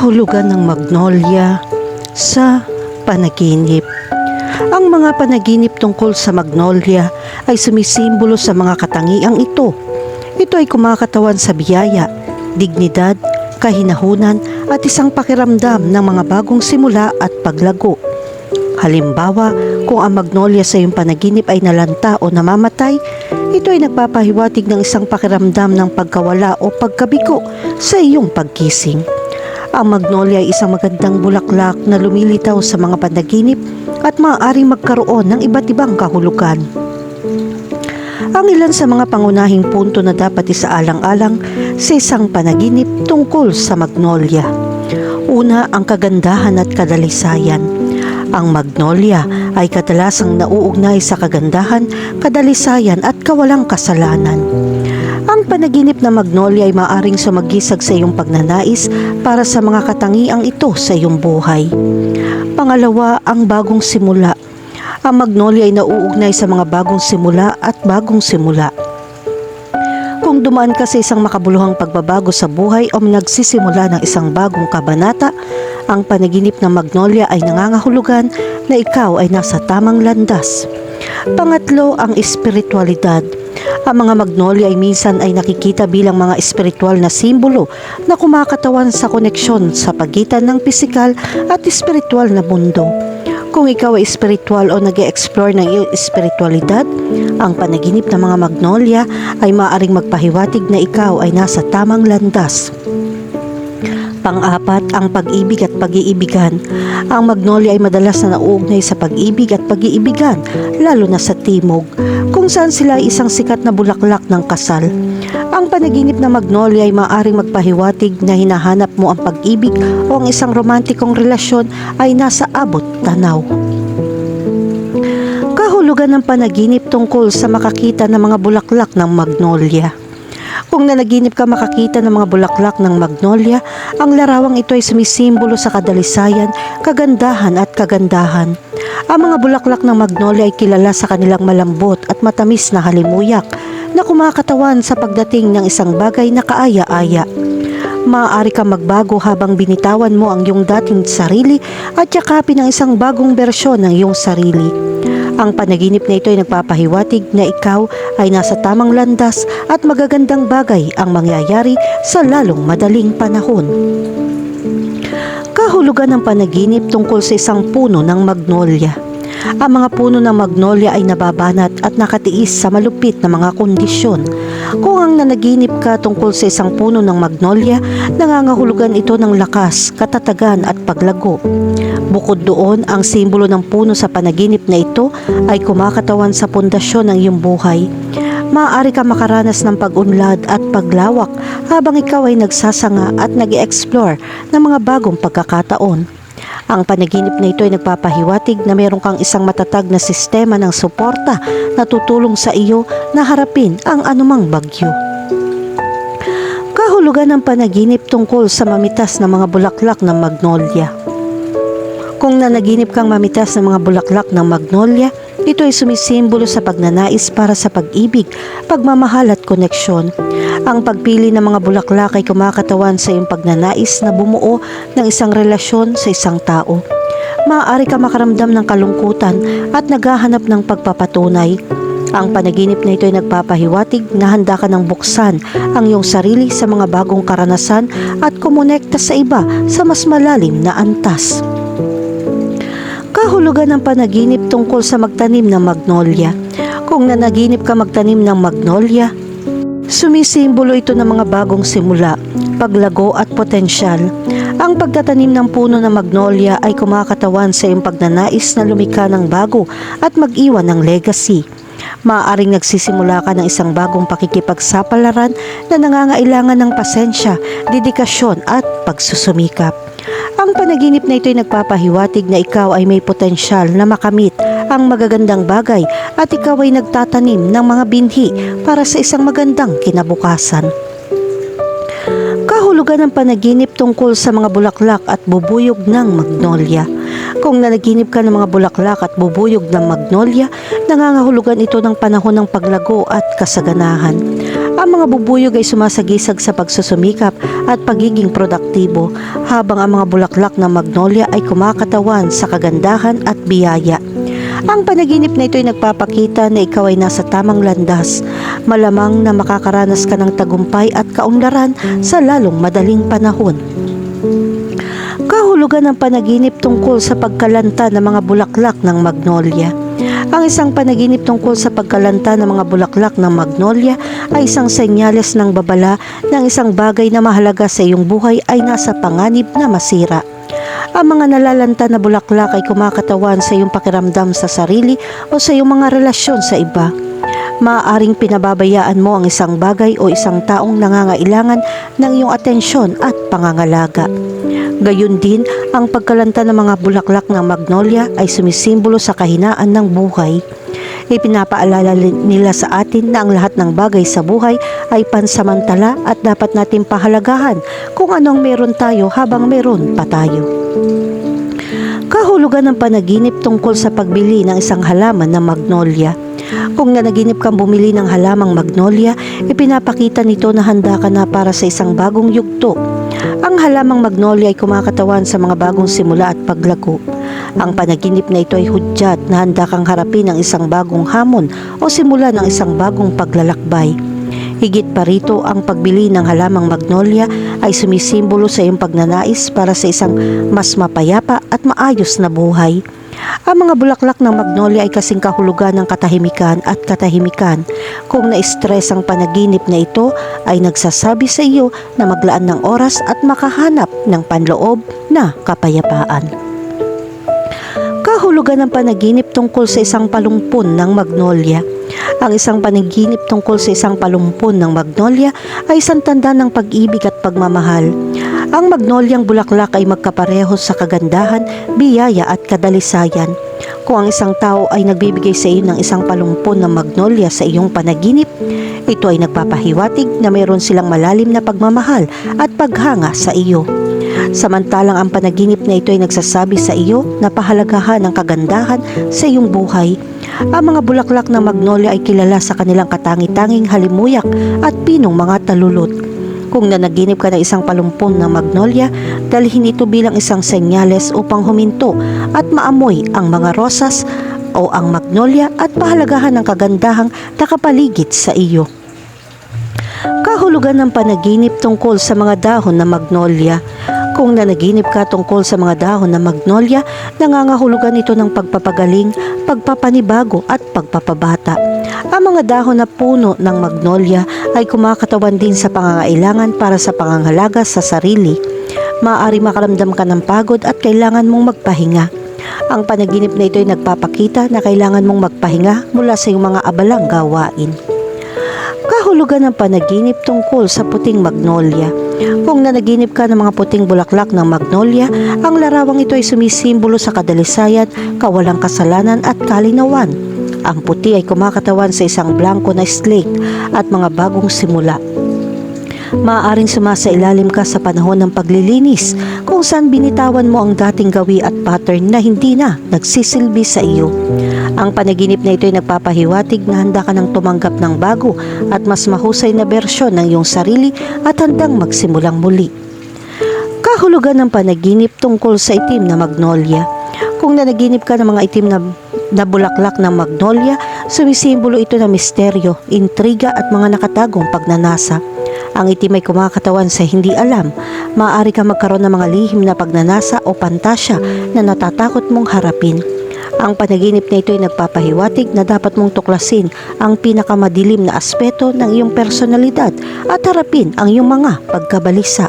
kahulugan ng magnolia sa panaginip. Ang mga panaginip tungkol sa magnolia ay sumisimbolo sa mga katangiang ito. Ito ay kumakatawan sa biyaya, dignidad, kahinahunan at isang pakiramdam ng mga bagong simula at paglago. Halimbawa, kung ang magnolia sa iyong panaginip ay nalanta o namamatay, ito ay nagpapahiwatig ng isang pakiramdam ng pagkawala o pagkabigo sa iyong pagkising. Ang magnolia ay isang magandang bulaklak na lumilitaw sa mga panaginip at maaaring magkaroon ng iba't ibang kahulugan. Ang ilan sa mga pangunahing punto na dapat isaalang-alang sa isang panaginip tungkol sa magnolia. Una, ang kagandahan at kadalisayan. Ang magnolia ay kadalasang nauugnay sa kagandahan, kadalisayan at kawalang kasalanan. Ang panaginip na magnolia ay maaring sumagisag sa iyong pagnanais para sa mga katangiang ito sa iyong buhay. Pangalawa, ang bagong simula. Ang magnolia ay nauugnay sa mga bagong simula at bagong simula. Kung dumaan ka sa isang makabuluhang pagbabago sa buhay o nagsisimula ng isang bagong kabanata, ang panaginip ng magnolia ay nangangahulugan na ikaw ay nasa tamang landas. Pangatlo, ang espiritualidad. Ang mga magnolia ay minsan ay nakikita bilang mga espiritual na simbolo na kumakatawan sa koneksyon sa pagitan ng pisikal at espiritual na mundo. Kung ikaw ay spiritual o nag explore ng iyong espiritualidad, ang panaginip ng mga magnolia ay maaaring magpahiwatig na ikaw ay nasa tamang landas. Pang-apat, ang pag-ibig at pag-iibigan. Ang magnolia ay madalas na nauugnay sa pag-ibig at pag-iibigan, lalo na sa timog, kung saan sila ay isang sikat na bulaklak ng kasal. Ang panaginip ng magnolia ay maaaring magpahiwatig na hinahanap mo ang pag-ibig o ang isang romantikong relasyon ay nasa abot tanaw. Kahulugan ng panaginip tungkol sa makakita ng mga bulaklak ng magnolia. Kung nanaginip ka makakita ng mga bulaklak ng magnolia, ang larawang ito ay sumisimbolo sa kadalisayan, kagandahan at kagandahan. Ang mga bulaklak ng magnolia ay kilala sa kanilang malambot at matamis na halimuyak na kumakatawan sa pagdating ng isang bagay na kaaya-aya. Maaari kang magbago habang binitawan mo ang iyong dating sarili at yakapin ang isang bagong bersyon ng iyong sarili. Ang panaginip na ito ay nagpapahiwatig na ikaw ay nasa tamang landas at magagandang bagay ang mangyayari sa lalong madaling panahon. Kahulugan ng panaginip tungkol sa isang puno ng magnolia. Ang mga puno ng magnolia ay nababanat at nakatiis sa malupit na mga kondisyon. Kung ang nanaginip ka tungkol sa isang puno ng magnolia, nangangahulugan ito ng lakas, katatagan at paglago. Bukod doon, ang simbolo ng puno sa panaginip na ito ay kumakatawan sa pundasyon ng iyong buhay. Maaari ka makaranas ng pag-unlad at paglawak habang ikaw ay nagsasanga at nag explore ng mga bagong pagkakataon. Ang panaginip na ito ay nagpapahiwatig na meron kang isang matatag na sistema ng suporta na tutulong sa iyo na harapin ang anumang bagyo. Kahulugan ng panaginip tungkol sa mamitas na mga bulaklak ng magnolia. Kung nanaginip kang mamitas ng mga bulaklak ng magnolia, ito ay sumisimbolo sa pagnanais para sa pag-ibig, pagmamahal at koneksyon. Ang pagpili ng mga bulaklak ay kumakatawan sa iyong pagnanais na bumuo ng isang relasyon sa isang tao. Maaari ka makaramdam ng kalungkutan at naghahanap ng pagpapatunay. Ang panaginip na ito ay nagpapahiwatig na handa ka ng buksan ang iyong sarili sa mga bagong karanasan at kumonekta sa iba sa mas malalim na antas kahulugan ng panaginip tungkol sa magtanim ng magnolia. Kung nanaginip ka magtanim ng magnolia, sumisimbolo ito ng mga bagong simula, paglago at potensyal. Ang pagtatanim ng puno ng magnolia ay kumakatawan sa iyong pagnanais na lumika ng bago at mag-iwan ng legacy. Maaaring nagsisimula ka ng isang bagong pakikipagsapalaran na nangangailangan ng pasensya, dedikasyon at pagsusumikap. Ang panaginip na ito ay nagpapahiwatig na ikaw ay may potensyal na makamit ang magagandang bagay at ikaw ay nagtatanim ng mga binhi para sa isang magandang kinabukasan. Kahulugan ng panaginip tungkol sa mga bulaklak at bubuyog ng magnolia. Kung nanaginip ka ng mga bulaklak at bubuyog ng magnolia, nangangahulugan ito ng panahon ng paglago at kasaganahan. Ang mga bubuyog ay sumasagisag sa pagsusumikap at pagiging produktibo habang ang mga bulaklak ng magnolia ay kumakatawan sa kagandahan at biyaya. Ang panaginip na ito ay nagpapakita na ikaw ay nasa tamang landas. Malamang na makakaranas ka ng tagumpay at kaunlaran sa lalong madaling panahon. Kahulugan ng panaginip tungkol sa pagkalanta ng mga bulaklak ng magnolia. Ang isang panaginip tungkol sa pagkalanta ng mga bulaklak ng magnolia ay isang senyales ng babala ng isang bagay na mahalaga sa iyong buhay ay nasa panganib na masira. Ang mga nalalanta na bulaklak ay kumakatawan sa iyong pakiramdam sa sarili o sa iyong mga relasyon sa iba. Maaaring pinababayaan mo ang isang bagay o isang taong nangangailangan ng iyong atensyon at pangangalaga. Gayun din, ang pagkalanta ng mga bulaklak ng magnolia ay sumisimbolo sa kahinaan ng buhay. Ipinapaalala nila sa atin na ang lahat ng bagay sa buhay ay pansamantala at dapat natin pahalagahan kung anong meron tayo habang meron pa tayo. Kahulugan ng panaginip tungkol sa pagbili ng isang halaman na magnolia. Kung nanaginip kang bumili ng halamang magnolia, ipinapakita nito na handa ka na para sa isang bagong yugto. Ang halamang magnolia ay kumakatawan sa mga bagong simula at paglago. Ang panaginip na ito ay hudyat na handa kang harapin ang isang bagong hamon o simula ng isang bagong paglalakbay. Higit pa rito, ang pagbili ng halamang magnolia ay sumisimbolo sa iyong pagnanais para sa isang mas mapayapa at maayos na buhay. Ang mga bulaklak ng magnolia ay kasing kahulugan ng katahimikan at katahimikan. Kung na-stress ang panaginip na ito, ay nagsasabi sa iyo na maglaan ng oras at makahanap ng panloob na kapayapaan. Kahulugan ng panaginip tungkol sa isang palumpon ng magnolia. Ang isang panaginip tungkol sa isang palumpon ng magnolia ay isang tanda ng pag-ibig at pagmamahal. Ang magnoliang bulaklak ay magkapareho sa kagandahan, biyaya at kadalisayan. Kung ang isang tao ay nagbibigay sa iyo ng isang palumpon ng magnolia sa iyong panaginip, ito ay nagpapahiwatig na mayroon silang malalim na pagmamahal at paghanga sa iyo. Samantalang ang panaginip na ito ay nagsasabi sa iyo na pahalagahan ang kagandahan sa iyong buhay. Ang mga bulaklak ng magnolia ay kilala sa kanilang katangi-tanging halimuyak at pinong mga talulot. Kung nanaginip ka ng isang palumpon ng magnolia, dalhin ito bilang isang senyales upang huminto at maamoy ang mga rosas o ang magnolia at pahalagahan ng kagandahang nakapaligid sa iyo. Kahulugan ng panaginip tungkol sa mga dahon ng magnolia. Kung nanaginip ka tungkol sa mga dahon ng magnolia, nangangahulugan ito ng pagpapagaling, pagpapanibago at pagpapabata. Ang mga dahon na puno ng magnolia ay kumakatawan din sa pangangailangan para sa pangangalaga sa sarili. Maaari makaramdam ka ng pagod at kailangan mong magpahinga. Ang panaginip na ito ay nagpapakita na kailangan mong magpahinga mula sa iyong mga abalang gawain kahulugan ng panaginip tungkol sa puting magnolia. Kung nanaginip ka ng mga puting bulaklak ng magnolia, ang larawang ito ay sumisimbolo sa kadalisayan, kawalang kasalanan at kalinawan. Ang puti ay kumakatawan sa isang blanco na slate at mga bagong simula. Maaaring sumasailalim ka sa panahon ng paglilinis kung saan binitawan mo ang dating gawi at pattern na hindi na nagsisilbi sa iyo. Ang panaginip na ito ay nagpapahiwatig na handa ka ng tumanggap ng bago at mas mahusay na bersyon ng iyong sarili at handang magsimulang muli. Kahulugan ng panaginip tungkol sa itim na magnolia. Kung nanaginip ka ng mga itim na, na bulaklak ng magnolia, sumisimbolo ito ng misteryo, intriga at mga nakatagong pagnanasa. Ang itim ay kumakatawan sa hindi alam. Maaari ka magkaroon ng mga lihim na pagnanasa o pantasya na natatakot mong harapin. Ang panaginip na ito ay nagpapahiwatig na dapat mong tuklasin ang pinakamadilim na aspeto ng iyong personalidad at harapin ang iyong mga pagkabalisa.